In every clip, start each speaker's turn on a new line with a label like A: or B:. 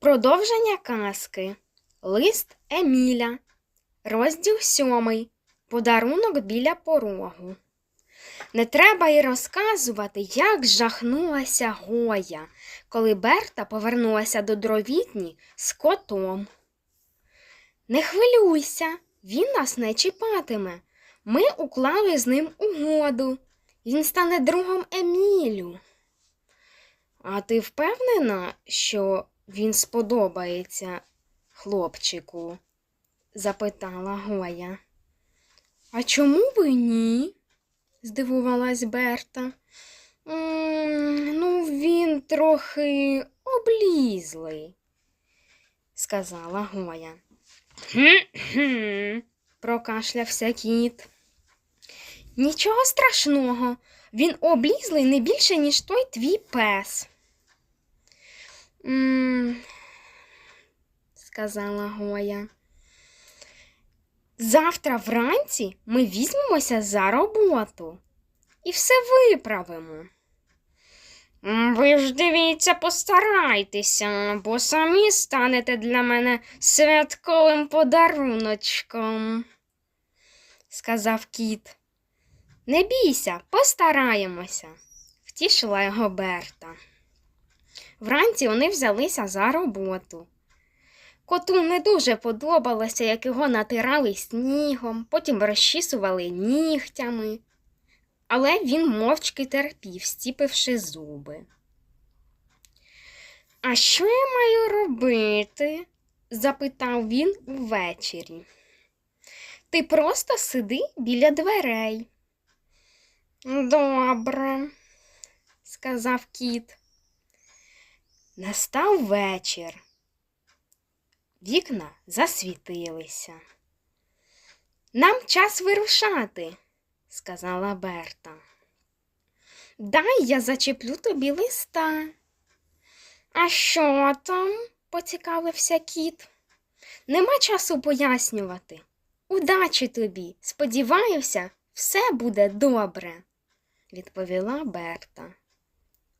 A: Продовження казки. Лист Еміля. Розділ сьомий. Подарунок біля порогу. Не треба й розказувати, як жахнулася Гоя, коли Берта повернулася до дровітні з котом. Не хвилюйся, він нас не чіпатиме. Ми уклали з ним угоду. Він стане другом Емілю. А ти впевнена, що він сподобається хлопчику? запитала Гоя. А чому б і ні? здивувалась Берта. «М, ну, він трохи облізлий, сказала Гоя. «Хм-хм», прокашлявся кіт. Нічого страшного, він облізлий не більше, ніж той твій пес. М сказала Гоя. Завтра вранці ми візьмемося за роботу і все виправимо. Ви ж дивіться, постарайтеся, бо самі станете для мене святковим подаруночком, сказав кіт. Не бійся, постараємося, втішила його Берта. Вранці вони взялися за роботу. Коту не дуже подобалося, як його натирали снігом, потім розчісували нігтями. Але він мовчки терпів, стіпивши зуби. А що я маю робити? запитав він увечері. Ти просто сиди біля дверей. Добре, сказав кіт. Настав вечір. Вікна засвітилися. Нам час вирушати, сказала Берта. Дай я зачеплю тобі листа. А що там? поцікавився кіт. Нема часу пояснювати. Удачі тобі. Сподіваюся, все буде добре, відповіла Берта.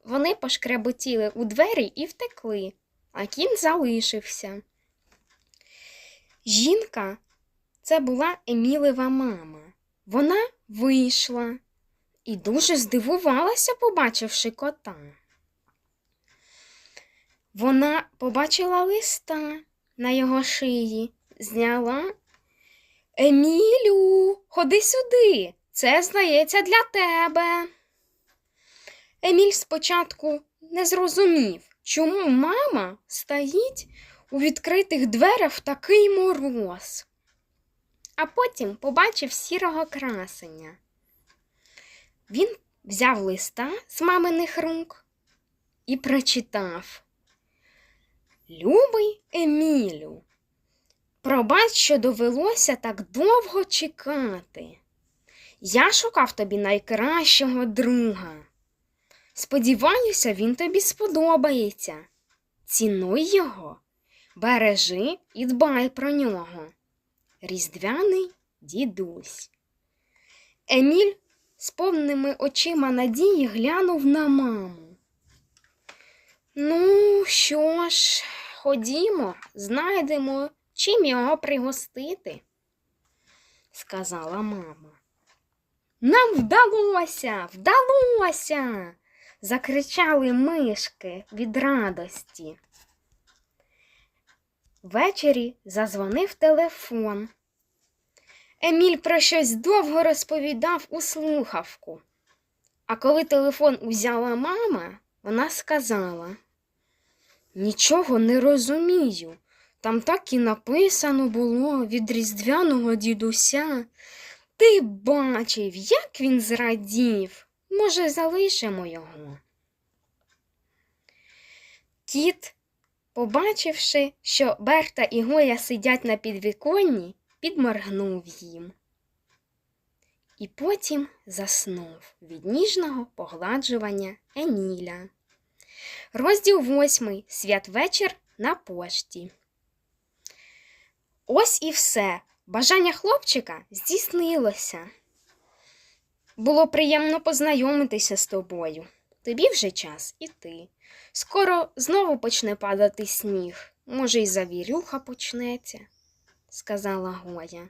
A: Вони пошкряботіли у двері і втекли, а кін залишився. Жінка це була Емілева мама. Вона вийшла і дуже здивувалася, побачивши кота. Вона побачила листа на його шиї, зняла. Емілю, ходи сюди. Це, здається, для тебе. Еміль спочатку не зрозумів, чому мама стоїть у відкритих дверях в такий мороз. А потім побачив сірого красення. Він взяв листа з маминих рук і прочитав. Любий Емілю, пробач, що довелося так довго чекати. Я шукав тобі найкращого друга. Сподіваюся, він тобі сподобається. Цінуй його, бережи і дбай про нього. Різдвяний дідусь. Еміль з повними очима надії глянув на маму. Ну, що ж, ходімо, знайдемо, чим його пригостити, сказала мама. Нам вдалося, вдалося. Закричали мишки від радості. Ввечері зазвонив телефон. Еміль про щось довго розповідав у слухавку. А коли телефон узяла мама, вона сказала: Нічого не розумію. Там так і написано було від різдвяного дідуся. Ти бачив, як він зрадів. Може, залишимо його. Кіт, побачивши, що Берта і Гоя сидять на підвіконні, підморгнув їм. І потім заснув від ніжного погладжування Еніля. Розділ восьмий. Святвечір на пошті. Ось і все. Бажання хлопчика здійснилося. Було приємно познайомитися з тобою. Тобі вже час іти. Скоро знову почне падати сніг. Може, і завірюха почнеться, сказала Гоя.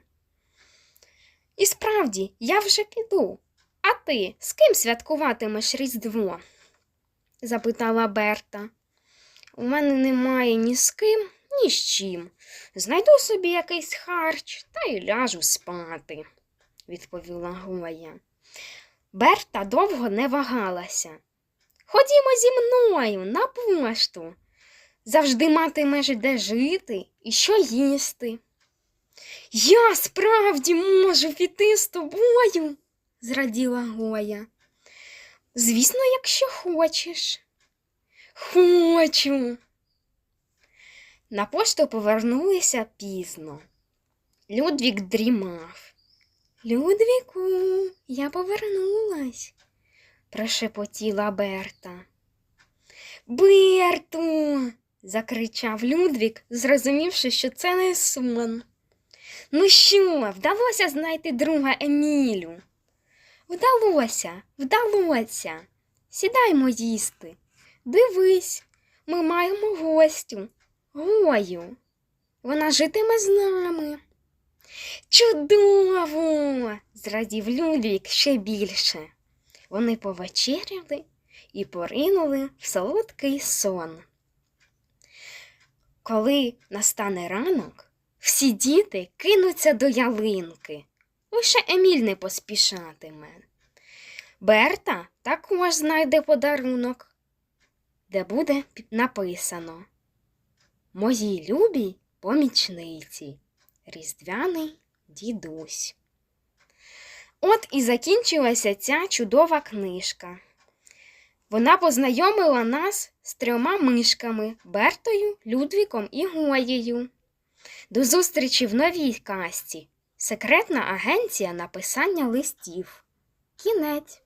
A: І справді, я вже піду. А ти з ким святкуватимеш Різдво? запитала Берта. У мене немає ні з ким, ні з чим. Знайду собі якийсь харч та й ляжу спати, відповіла Гоя. Берта довго не вагалася. Ходімо зі мною на пошту. Завжди матимеш де жити і що їсти. Я справді можу піти з тобою, зраділа Гоя. Звісно, якщо хочеш. Хочу. На пошту повернулися пізно. Людвік дрімав. Людвіку, я повернулась, прошепотіла Берта. Берту. закричав Людвік, зрозумівши, що це не сон. Ну що, вдалося знайти друга Емілю? Вдалося, вдалося. Сідаймо їсти. Дивись, ми маємо гостю, Гою. Вона житиме з нами. Чудово! зрадів Людвік ще більше. Вони повечеряли і поринули в солодкий сон. Коли настане ранок, всі діти кинуться до ялинки. Лише Еміль не поспішатиме. Берта також знайде подарунок, де буде написано Моїй любій помічниці, Різдвяний дідусь. От і закінчилася ця чудова книжка. Вона познайомила нас з трьома мишками Бертою, Людвіком і Гоєю. До зустрічі в новій касті. Секретна агенція написання листів. Кінець.